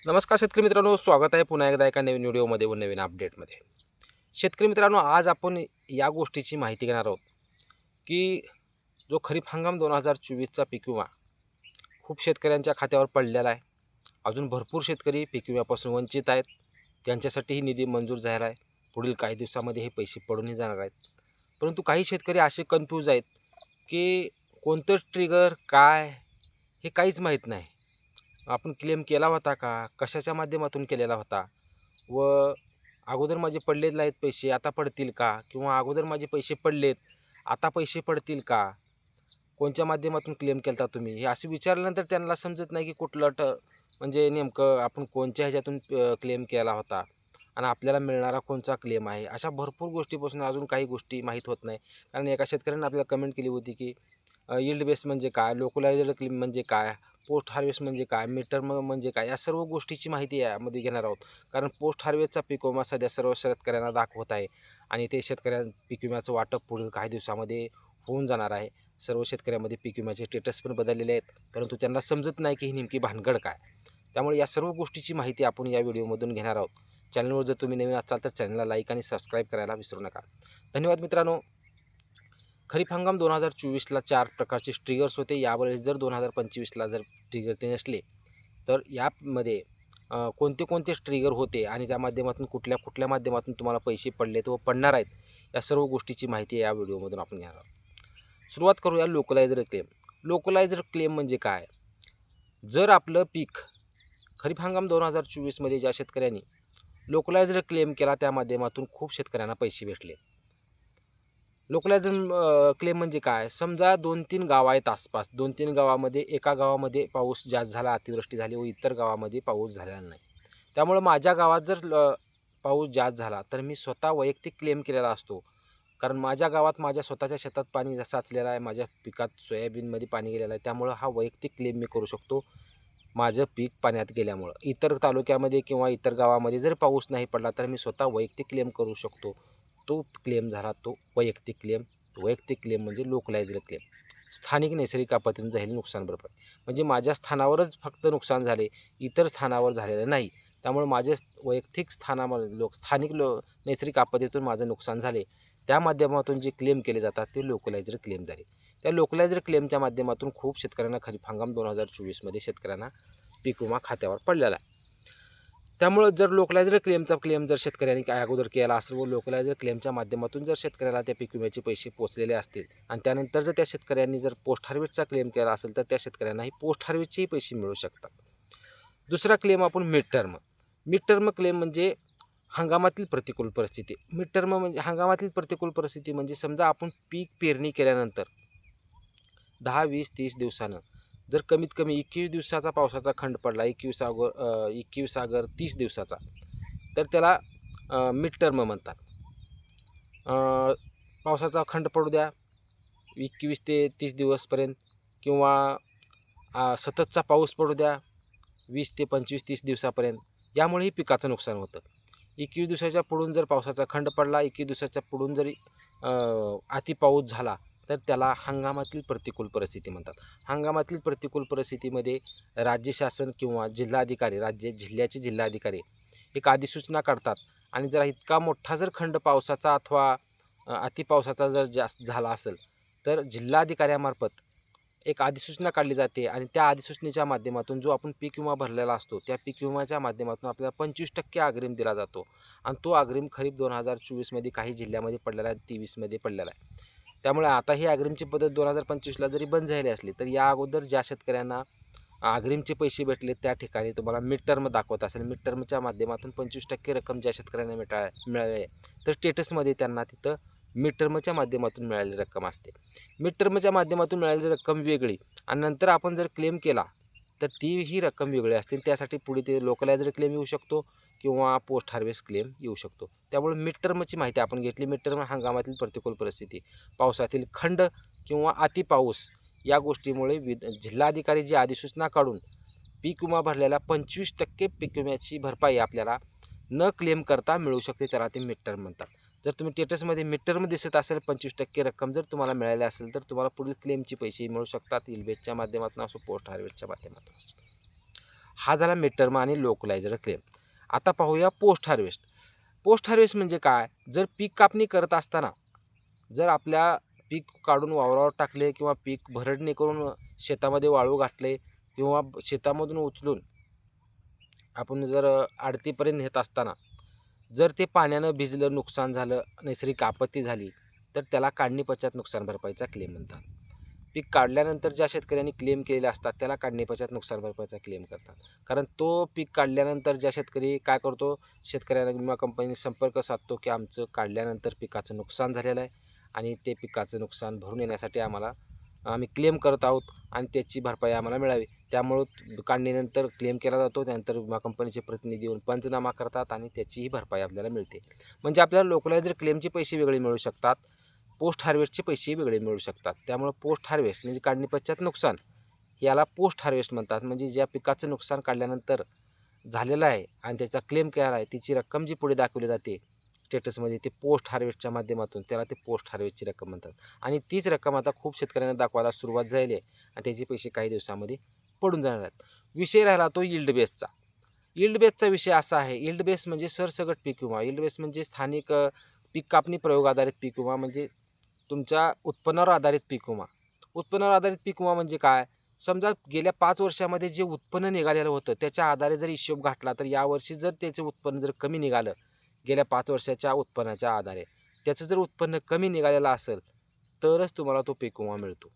नमस्कार शेतकरी मित्रांनो स्वागत आहे पुन्हा एकदा एका नवीन व्हिडिओमध्ये व नवीन अपडेटमध्ये. शेतकरी मित्रांनो आज आपण या गोष्टीची माहिती घेणार आहोत की जो खरीप हंगाम दोन हजार चोवीसचा पीक विमा खूप शेतकऱ्यांच्या खात्यावर पडलेला आहे. अजून भरपूर शेतकरी पीक विम्यापासून वंचित आहेत. त्यांच्यासाठी ही निधी मंजूर झाला आहे. पुढील काही दिवसामध्ये हे पैसे पडूनही जाणार आहेत. परंतु काही शेतकरी असे कन्फ्यूज आहेत की कोणतं ट्रिगर काय हे काहीच माहीत नाही. आपण क्लेम केला होता का? कशाच्या माध्यमातून केलेला होता? व अगोदर माझे पडलेले आहेत पैसे आता पडतील का? किंवा अगोदर माझे पैसे पडलेत आता पैसे पडतील का? कोणत्या माध्यमातून क्लेम केला होता तुम्ही? हे असे विचारल्यानंतर त्यांना समजत नाही की कुठलं ट म्हणजे नेमकं आपण कोणत्या ह्याच्यातून क्लेम केला होता? आणि आपल्याला मिळणारा कोणचा क्लेम आहे? अशा भरपूर गोष्टीपासून अजून काही गोष्टी माहीत होत नाही. कारण एका शेतकऱ्यानं आपल्याला कमेंट केली होती की यील्ड बेस म्हणजे काय? लोकलायझड क्लीम म्हणजे काय? पोस्ट हार्वेस्ट म्हणजे काय? मीटर म्हणजे काय? या सर्व गोष्टीची माहिती यामध्ये घेणार आहोत. कारण पोस्ट हार्वेस्टचा पीक विमा सध्या सर्व शेतकऱ्यांना दाखवत आहे आणि ते शेतकऱ्या पीक विम्याचं वाटप पुढील काही दिवसामध्ये होऊन जाणार आहे. सर्व शेतकऱ्यामध्ये पीक विम्याचे स्टेटस पण बदललेले आहेत. परंतु त्यांना समजत नाही की ही नेमकी भानगड काय? त्यामुळे या सर्व गोष्टीची माहिती आपण या व्हिडिओमधून घेणार आहोत. चॅनलवर जर तुम्ही नवीन असाल तर चॅनलला लाईक आणि सबस्क्राईब करायला विसरू नका. धन्यवाद मित्रांनो. खरीप हंगाम दोन हजार चोवीसला चार प्रकारचे ट्रिगर्स होते. यावेळेस जर दोन हजार पंचवीसला जर ट्रिगर ते नसले तर यामध्ये कोणते कोणते ट्रिगर होते आणि त्या माध्यमातून कुठल्या कुठल्या माध्यमातून तुम्हाला पैसे पडलेत व पडणार आहेत या सर्व गोष्टीची माहिती या व्हिडिओमधून आपण घेणार आहोत. सुरुवात करूया लोकलायझर क्लेम लोकलायझर क्लेम म्हणजे काय? जर आपलं पीक खरीप हंगाम दोन हजार चोवीसमध्ये ज्या शेतकऱ्यांनी लोकलायझर क्लेम केला त्या माध्यमातून खूप शेतकऱ्यांना पैसे भेटले. लोकलायझन क्लेम म्हणजे काय? समजा दोन तीन गाव आहेत आसपास. दोन तीन गावामध्ये एका गावामध्ये पाऊस जास्त झाला अतिवृष्टी झाली व इतर गावामध्ये पाऊस झालेला नाही. त्यामुळं माझ्या गावात जर ल- पाऊस जास्त झाला तर मी स्वतः वैयक्तिक क्लेम केलेला असतो. कारण माझ्या गावात माझ्या स्वतःच्या शेतात पाणी साचलेलं आहे माझ्या पिकात सोयाबीनमध्ये पाणी गेलेलं आहे त्यामुळं हा वैयक्तिक क्लेम मी करू शकतो माझं पीक पाण्यात गेल्यामुळं. इतर तालुक्यामध्ये किंवा इतर गावामध्ये जर पाऊस नाही पडला तर मी स्वतः वैयक्तिक क्लेम करू शकतो. तो क्लेम झाला तो वैयक्तिक क्लेम वैयक्तिक क्लेम म्हणजे लोकलायझर क्लेम स्थानिक नैसर्गिक आपत्तीतून झालेले नुकसान भरपाई म्हणजे माझ्या स्थानावरच फक्त नुकसान झाले इतर स्थानावर झालेलं नाही. त्यामुळे माझे वैयक्तिक स्थानामध्ये लोक स्थानिक लो नैसर्गिक आपत्तीतून माझं नुकसान झाले. त्या माध्यमातून जे क्लेम केले जातात ते लोकलायझर क्लेम झाले. त्या लोकलायझर क्लेमच्या माध्यमातून खूप शेतकऱ्यांना खरीप हंगाम दोन हजार चोवीसमध्ये शेतकऱ्यांना पीक विमा खात्यावर पडलेला आहे. त्यामुळं जर लोकलायझर क्लेमचा क्लेम जर शेतकऱ्यांनी काय अगोदर केला असेल व लोकलायझर क्लेमच्या माध्यमातून जर शेतकऱ्याला त्या पीक विम्याचे पैसे पोचलेले असतील आणि त्यानंतर जर त्या शेतकऱ्यांनी जर पोस्ट हार्वेस्टचा क्लेम केला असेल तर त्या शेतकऱ्यांनाही पोस्ट हार्वेस्टचेही पैसे मिळू शकतात. दुसरा क्लेम आपण mid term mid term claim म्हणजे हंगामातील प्रतिकूल परिस्थिती. मिड टर्म म्हणजे हंगामातील प्रतिकूल परिस्थिती म्हणजे समजा आपण पीक पेरणी केल्यानंतर दहा वीस तीस दिवसानं जर कमीत कमी एकवीस दिवसाचा पावसाचा खंड पडला एकवीस आगर एकवीस आगर तीस दिवसाचा तर त्याला मिड टर्म म्हणतात. पावसाचा खंड पडू द्या एकवीस ते तीस दिवसपर्यंत किंवा सततचा पाऊस पडू द्या वीस ते पंचवीस तीस दिवसापर्यंत यामुळेही पिकाचं नुकसान होतं. एकवीस दिवसाच्या पुढून जर पावसाचा खंड पडला एकवीस दिवसाच्या पुढून जरी अ, अति पाऊस झाला तर त्याला हंगामातील प्रतिकूल परिस्थिती म्हणतात. हंगामातील प्रतिकूल परिस्थितीमध्ये राज्य शासन किंवा जिल्हाधिकारी राज्य जिल्ह्याचे जिल्हाधिकारी एक अधिसूचना काढतात. आणि जरा इतका मोठा जर खंड पावसाचा अथवा अतिपावसाचा जर जास्त झाला असेल तर जिल्हाधिकाऱ्यामार्फत एक अधिसूचना काढली जाते. आणि त्या अधिसूचनेच्या माध्यमातून जो आपण पीक विमा भरलेला असतो त्या पीक विमाच्या माध्यमातून आपल्याला पंचवीस टक्के अग्रिम दिला जातो. आणि तो अग्रिम खरीप दोन हजार चोवीसमध्ये काही जिल्ह्यामध्ये पडलेला आहे तेवीसमध्ये पडलेला आहे. त्यामुळे आता ही अग्रिमची पद्धत दोन हजार पंचवीसला जरी बंद झाली असली तर या अगोदर ज्या शेतकऱ्यांना अग्रिमचे पैसे भेटले त्या ठिकाणी तुम्हाला मिड टर्म दाखवत असेल. मिड टर्मच्या माध्यमातून पंचवीस टक्के रक्कम ज्या शेतकऱ्यांना मिळा मिळाली तर स्टेटसमध्ये त्यांना तिथं मिड टर्मच्या माध्यमातून मिळालेली रक्कम असते. मिड टर्मच्या माध्यमातून मिळालेली रक्कम वेगळी आणि नंतर आपण जर क्लेम केला तर ती ही रक्कम वेगळी असते त्यासाठी पुढे ते लोकलायझर क्लेम येऊ शकतो किंवा पोस्ट हार्वेस्ट क्लेम येऊ शकतो. त्यामुळे मिडटर्मची माहिती आपण घेतली. मिडटर्म हंगामातील प्रतिकूल परिस्थिती पावसातील खंड किंवा अति पाऊस या गोष्टीमुळे विद जिल्हाधिकारी जी अधिसूचना काढून पीक विमा भरलेल्या पंचवीस टक्के पीक विम्याची भरपाई आपल्याला न क्लेम करता मिळू शकते त्याला ते मिडटर्म म्हणतात. जर तुम्ही टेटसमध्ये मिडटर्म दिसत असेल पंचवीस टक्के रक्कम जर तुम्हाला मिळाली असेल तर तुम्हाला पुढील क्लेमची पैसे मिळू शकतात. इलबेजच्या माध्यमातून असो पोस्ट हार्वेस्टच्या माध्यमातून असो. हा झाला मिडटर्म आणि लोकलायझर क्लेम आता पाहूया पोस्ट हार्वेस्ट पोस्ट हार्वेस्ट म्हणजे काय? जर पीक कापणी करत असताना जर आपल्या पीक काढून वावरावर टाकले किंवा पीक भरडणे करून शेतामध्ये वाळू घातले किंवा शेतामधून उचलून आपण जर आडतीपर्यंत नेत असताना जर ते पाण्यानं भिजलं नुकसान झालं नैसर्गिक आपत्ती झाली तर त्याला काढणी पश्चात नुकसान भरपाईचा क्लेम म्हणतात. पीक काढल्यानंतर ज्या शेतकऱ्यांनी क्लेम केलेले असतात त्याला काढणीपश्चात नुकसान भरपाईचा क्लेम करतात. कारण तो पीक काढल्यानंतर ज्या शेतकरी काय करतो? शेतकऱ्यांना विमा कंपनीने संपर्क साधतो की आमचं काढल्यानंतर पिकाचं नुकसान झालेलं आहे आणि ते पिकाचं नुकसान भरून येण्यासाठी आम्हाला आम्ही क्लेम करत आहोत आणि त्याची भरपाई आम्हाला मिळावी. त्यामुळं काढणीनंतर क्लेम केला जातो त्यानंतर विमा कंपनीचे प्रतिनिधी येऊन पंचनामा करतात आणि त्याचीही भरपाई आपल्याला मिळते. म्हणजे आपल्याला लोकलायझर क्लेमचे पैसे वेगळे मिळू शकतात. पोस्ट हार्वेस्टचे पैसे वेगळे मिळू शकतात. त्यामुळं पोस्ट हार्वेस्ट म्हणजे काढणीपश्चात नुकसान याला पोस्ट हार्वेस्ट म्हणतात. म्हणजे ज्या पिकाचं नुकसान काढल्यानंतर झालेलं आहे आणि त्याचा क्लेम केला आहे तिची रक्कम जी पुढे दाखवली जाते स्टेटसमध्ये ते पोस्ट हार्वेस्टच्या माध्यमातून त्याला ते पोस्ट हार्वेस्टची रक्कम म्हणतात. आणि तीच रक्कम आता खूप शेतकऱ्यांना दाखवायला सुरुवात झाली आहे आणि त्याचे पैसे काही दिवसामध्ये पडून जाणार आहेत. विषय राहिला तो यील्ड बेसचा. इल्ड बेसचा विषय असा आहे. इल्ड बेस म्हणजे सरसगट पीक विमा. इल्ड बेस म्हणजे स्थानिक पीक कापणी प्रयोग आधारित पीक विमा. म्हणजे तुमच्या उत्पन्नावर आधारित पीक विमा. उत्पन्नावर आधारित पीक विमा म्हणजे काय? समजा गेल्या पाच वर्षामध्ये जे उत्पन्न निघालेलं होतं त्याच्या आधारे जर हिशोब घातला तर यावर्षी जर त्याचं उत्पन्न जर कमी निघालं गेल्या पाच वर्षाच्या उत्पन्नाच्या आधारे त्याचं जर उत्पन्न कमी निघालेलं असेल तरच तुम्हाला तो पीक विमा मिळतो.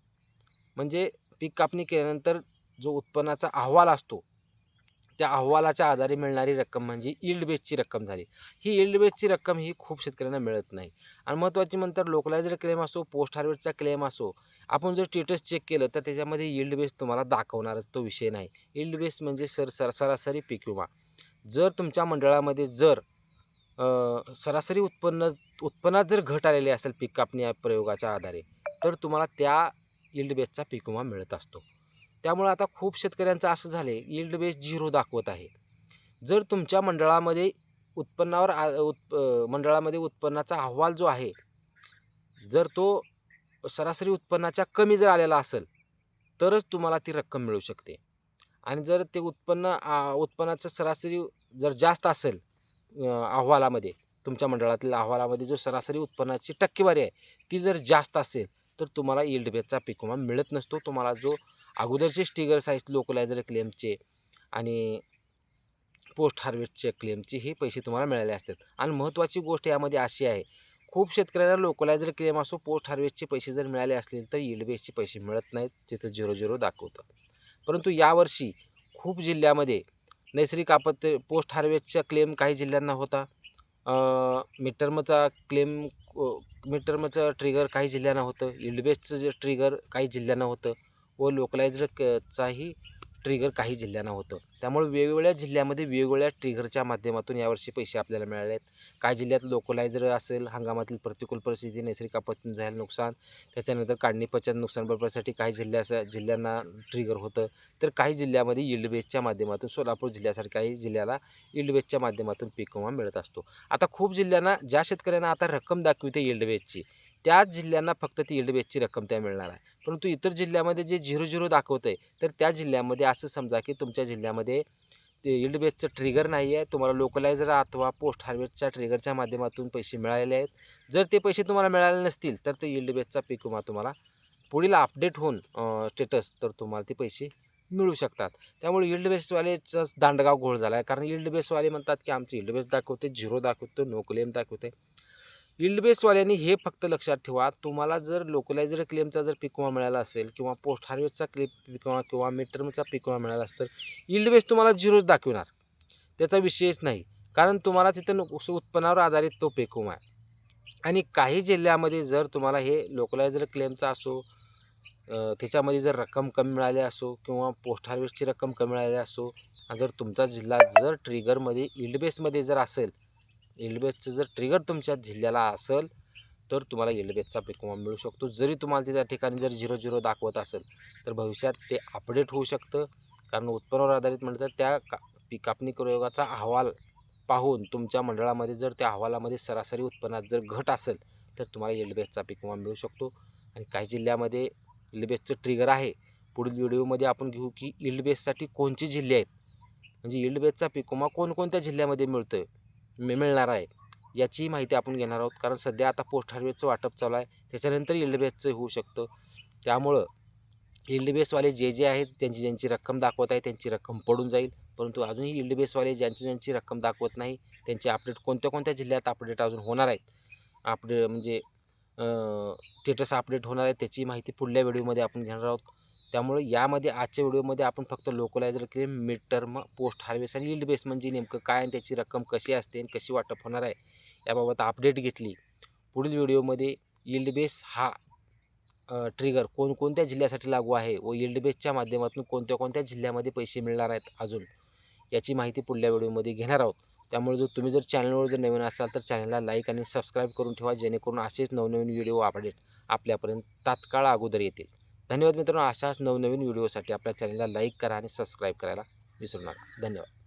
म्हणजे पीक कापणी केल्यानंतर जो उत्पन्नाचा अहवाल असतो त्या अहवालाच्या आधारे मिळणारी रक्कम म्हणजे इल्ड बेसची रक्कम झाली. ही इल्ड बेसची रक्कम ही खूप शेतकऱ्यांना मिळत नाही. आणि महत्त्वाची म्हणतात लोकलायझर क्लेम असो पोस्ट हार्वेस्टचा क्लेम असो आपण जर स्टेटस चेक केलं तर त्याच्यामध्ये यील्ड बेस तुम्हाला दाखवणारच तो विषय नाही. यील्ड बेस म्हणजे सर सर सरासरी पीक विमा. जर तुमच्या मंडळामध्ये जर सरासरी उत्पन्न उत्पन्नात जर घट आलेली असेल पीक कापणी या प्रयोगाच्या आधारे तर तुम्हाला त्या यील्ड बेसचा पीक विमा मिळत असतो. त्यामुळे आता खूप शेतकऱ्यांचं असं झालं यील्ड बेस झिरो दाखवत आहे. जर तुमच्या मंडळामध्ये उत्पन्नावर आ- उत् मंडळामध्ये उत्पन्नाचा अहवाल जो आहे जर तो सरासरी उत्पन्नाच्या कमी जर आलेला असेल तरच तुम्हाला ती रक्कम मिळू शकते. आणि जर ते उत्पन्न आ, उत्पन्नाचं सरासरी जर जास्त असेल अहवालामध्ये तुमच्या मंडळातील अहवालामध्ये जो सरासरी उत्पन्नाची टक्केवारी आहे ती जर जास्त असेल तर तुम्हाला यील्ड बेसचा पिकोमा मिळत नसतो. तुम्हाला जो अगोदरचे स्टिगर्स आहेत लोकलायझर क्लेमचे आणि पोस्ट हार्वेस्टच्या क्लेमचे हे पैसे तुम्हाला मिळाले असतात. आणि महत्त्वाची गोष्ट यामध्ये अशी आहे खूप शेतकऱ्याला लोकलायझर क्लेम असो पोस्ट हार्वेस्टचे पैसे जर मिळाले असतील तर यील्ड बेसचे पैसे मिळत नाहीत तिथं झिरो झिरो दाखवतात. परंतु यावर्षी खूप जिल्ह्यामध्ये नैसर्गिक आपत्ती पोस्ट हार्वेस्टचा क्लेम काही जिल्ह्यांना होता. मिडटर्मचा क्लेम मिडटर्मचं ट्रिगर काही जिल्ह्यांना होतं. यील्ड बेसचं जे ट्रिगर काही जिल्ह्यांना होतं. व लोकलायझर क चाही ट्रिगर काही जिल्ह्यांना होतं. त्यामुळे वेगवेगळ्या जिल्ह्यामध्ये वेगवेगळ्या ट्रिगरच्या माध्यमातून यावर्षी पैसे आपल्याला मिळाले आहेत. काही जिल्ह्यात लोकलायझर असेल हंगामातील प्रतिकूल परिस्थिती नैसर्गिक आपत्तीने झालेलं नुकसान त्याच्यानंतर काढणी नुकसान भरपाईसाठी काही जिल्ह्या जिल्ह्यांना ट्रिगर होतं. तर काही जिल्ह्यामध्ये यील्ड बेसच्या माध्यमातून सोलापूर जिल्ह्यासारख्याही जिल्ह्याला यील्ड बेसच्या माध्यमातून पीक विमा मिळत असतो. आता खूप जिल्ह्यांना ज्या शेतकऱ्यांना आता रक्कम दाखविते यील्ड बेसची त्याच जिल्ह्यांना फक्त ती यील्ड बेसची रक्कम त्या मिळणार आहे. परंतु इतर जिल्ह्यामध्ये जे झिरो झिरो दाखवतं आहे तर त्या जिल्ह्यामध्ये असं समजा की तुमच्या जिल्ह्यामध्ये ते यील्ड बेसचं ट्रिगर नाही आहे. तुम्हाला लोकलायझर अथवा पोस्ट हार्वेस्टच्या ट्रिगरच्या माध्यमातून पैसे मिळालेले आहेत. जर ते पैसे तुम्हाला मिळाले नसतील तर ते यील्ड बेसचा पीक विमा तुम्हाला पुढील अपडेट होऊन स्टेटस तर तुम्हाला ते पैसे मिळू शकतात. त्यामुळे यील्ड बेसवालेचा दांडगाव घोळ झाला आहे कारण यील्ड बेसवाले म्हणतात की आमचं यील्ड बेस दाखवते झिरो दाखवतो नो क्लेम दाखवते यील्ड बेसवाल्यांनी हे फक्त लक्षात ठेवा तुम्हाला जर लोकलायझर क्लेमचा जर पिकवा मिळाला असेल किंवा पोस्ट हार्वेस्टचा क्लेम पिकवा किंवा मिटरमचा पिकवा मिळाला असेल तर यील्ड बेस तुम्हाला झिरोच दाखवणार. त्याचा विषयच नाही. कारण तुम्हाला तिथं उत्पन्नावर आधारित तो पीक आहे. आणि काही जिल्ह्यामध्ये जर तुम्हाला हे लोकलायझर क्लेमचा असो त्याच्यामध्ये जर रक्कम कमी मिळाली असो किंवा पोस्ट हार्वेस्टची रक्कम कमी मिळाली असो जर तुमचा जिल्हा जर ट्रिगरमध्ये यील्ड बेसमध्ये जर असेल यील्ड जर ट्रिगर तुमच्या जिल्ह्याला असेल तर तुम्हाला यील्ड बेसचा मिळू शकतो. जरी तुम्हाला ते त्या ठिकाणी जर झिरो झिरो दाखवत असेल तर भविष्यात ते अपडेट होऊ शकतं. कारण उत्पन्नावर आधारित म्हटलं तर त्या का पीक कापणी प्रयोगाचा अहवाल पाहून तुमच्या मंडळामध्ये जर त्या अहवालामध्ये सरासरी उत्पन्नात जर घट असेल तर तुम्हाला एलबेसचा बेसचा मिळू शकतो. आणि काही जिल्ह्यामध्ये यील्ड ट्रिगर आहे. पुढील व्हिडिओमध्ये आपण घेऊ की यील्ड बेससाठी कोणते जिल्हे आहेत? म्हणजे इल्डबेसचा पिकोमा कोणकोणत्या जिल्ह्यामध्ये मिळतो आहे मिळणार आहे. याची माहिती आपण घेणार आहोत. कारण सध्या आता पोस्ट हार्वेस्टचं वाटप चालू आहे. त्याच्यानंतर यील्ड होऊ शकतं. त्यामुळं यील्ड बेसवाले जे जे आहेत त्यांची ज्यांची रक्कम दाखवत आहे त्यांची रक्कम पडून जाईल. परंतु अजूनही यील्ड बेसवाले ज्यांची ज्यांची रक्कम दाखवत नाही त्यांचे अपडेट कोणत्या कोणत्या जिल्ह्यात अपडेट अजून होणार आहेत? अपडे म्हणजे स्टेटस अपडेट होणार आहे त्याची माहिती पुढल्या व्हिडिओमध्ये आपण घेणार आहोत. त्यामुळे यामध्ये आजच्या व्हिडिओमध्ये आपण फक्त localiser claim mid term post harvest आणि यील्ड बेस म्हणजे नेमकं काय आणि त्याची रक्कम कशी असते आणि कशी वाटप होणार आहे याबाबत अपडेट घेतली. पुढील व्हिडिओमध्ये यील्ड बेस हा ट्रिगर कोणकोणत्या जिल्ह्यासाठी लागू आहे व यील्ड बेसच्या माध्यमातून कोणत्या कोणत्या जिल्ह्यामध्ये पैसे मिळणार आहेत अजून याची माहिती पुढल्या व्हिडिओमध्ये घेणार आहोत. त्यामुळे जर तुम्ही जर चॅनलवर जर नवीन असाल तर चॅनलला लाईक आणि सबस्क्राईब करून ठेवा जेणेकरून असेच नवनवीन व्हिडिओ अपडेट आपल्यापर्यंत तात्काळ अगोदर येतील. धन्यवाद मित्रांनो. अशाच नवनवीन व्हिडिओसाठी आपल्या चॅनलला लाईक करा आणि सबस्क्राईब करायला विसरू नका. धन्यवाद.